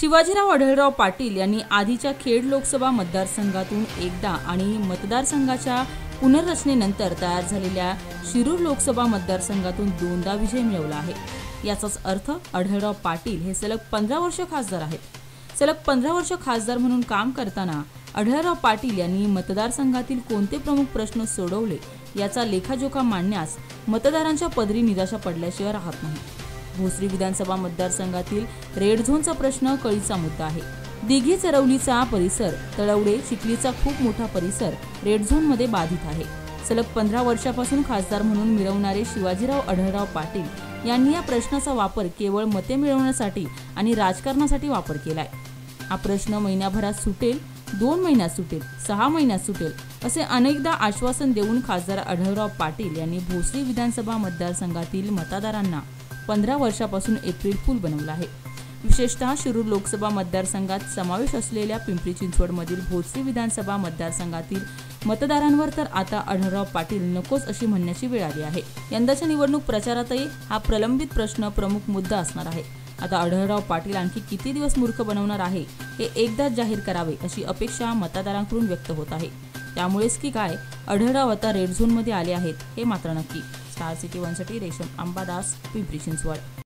Shivajirao Adhalrao Patil यांनी आधीच्या खेड लोकसभा मतदारसंघातून एकदा आणि मतदारसंघाच्या पुनर्रचनेनंतर तयार झालेल्या शिरूर लोकसभा मतदारसंघातून दोनदा विजय मिळवला आहे. याचाच अर्थ आढळराव पाटील हे सलग पंधरा वर्ष खासदार आहेत. सलग पंधरा वर्ष खासदार म्हणून काम करताना आढळराव पाटील यांनी मतदारसंघातील कोणते प्रमुख प्रश्न सोडवले याचा लेखाजोखा मांडण्यास मतदारांच्या पदरी निराशा पडल्याशिवाय राहत नाही. भोसरी विधानसभा मतदारसंघातील रेड झोनचा प्रश्न कळीचा मुद्दा आहे. दिघी चरवलीचा परिसर तळवडे चिखलीचा खूप मोठा परिसर रेड झोनमध्ये बाधित आहे. सलग पंधरा वर्षापासून खासदार म्हणून मिळवणारे शिवाजीराव आढळराव पाटील यांनी या प्रश्नाचा वापर केवळ मते मिळवण्यासाठी आणि राजकारणासाठी वापर केलाय. हा प्रश्न महिन्याभरात सुटेल दोन महिन्यात सुटेल सहा महिन्यात सुटेल असे अनेकदा आश्वासन देऊन खासदार आढळराव पाटील यांनी भोसरी विधानसभा मतदारसंघातील मतदारांना पंधरा वर्षापासून एप्रिल फूल बनवला आहे. विशेषतः शिरूर लोकसभा मतदारसंघात समावेश असलेल्या पिंपरी चिंचवडमधील भोसरी विधानसभा मतदारसंघातील मतदारांवर तर आता आढळराव पाटील नकोच अशी म्हणण्याची वेळ आली आहे. यंदाच्या निवडणूक प्रचारातही हा प्रलंबित प्रश्न प्रमुख मुद्दा असणार आहे. आता आढळराव पाटील आणखी किती दिवस मूर्ख बनवणार आहे हे एकदाच जाहीर करावे अशी अपेक्षा मतदारांकडून व्यक्त होत आहे. त्यामुळेच की काय? आढळराव आता रेड झोनमध्ये आले आहेत हे मात्र नक्की. स्टार सिटी वनसाठी रेशम अंबादास पिंपरी चिंचवड.